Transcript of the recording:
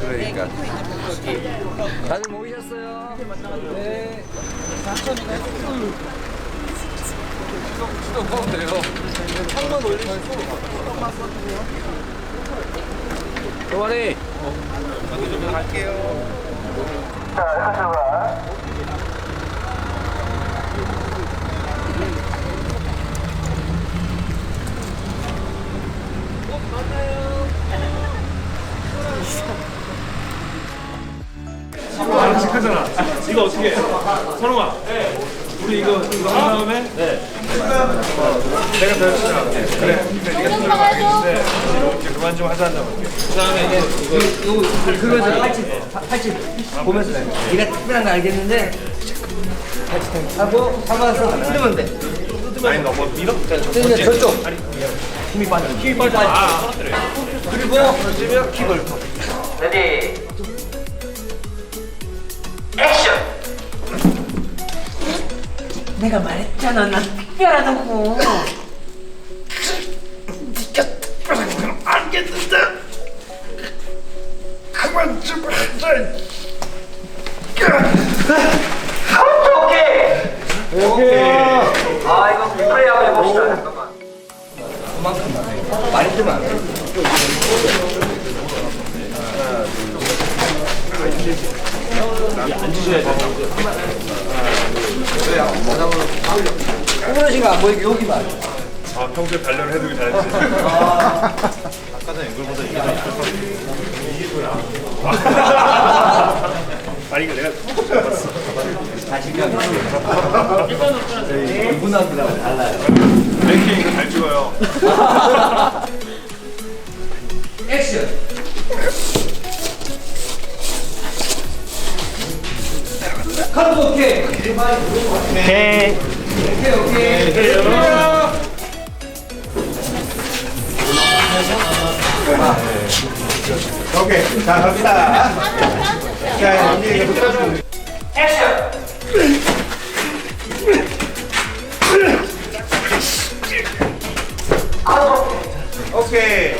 그러니까. 다들 모이셨어요? 네. 수도 보면 돼요. 창문 올리면 도와리. 하잖아. 이거 어떻게 해? 선홍아. 우리 이거 이거 한 다음에 내가 배웠잖아. 그래. 네가 손으로 알겠는데 이렇게 그만 좀 하자 한다고. 그거죠. 팔찌, 팔찌 보면서 네가 특별한 거 알겠는데 팔찌 하고 잡아서 뜯으면 돼. 아니 너뭐 밀어? 뜯으면 저쪽. 힘이 빠져. 힘이 빠져. 아, 그리고 던지면 킥을. 레디. 액션. 내가 말했잖아, 난 특별하다고. 네가 특별한 건 알겠는데 그만 좀 하자. 오케이. 오케이. 아, 이거 플레이 한번 해봅시다. 잠깐만. 많이 뜨면 안 돼. 호그러시가 안 보이게 여기만. 아 평소에 단련을 해두기 잘했지. 아니 이거 내가 자신감 있어. 문화들하고 달라요. 랭킹 이거 잘 찍어요. 액션. 카드 오케이. 오케이. 오케이 오케이. 오케이 자 갑시다. 자 이제 이거 액션. okay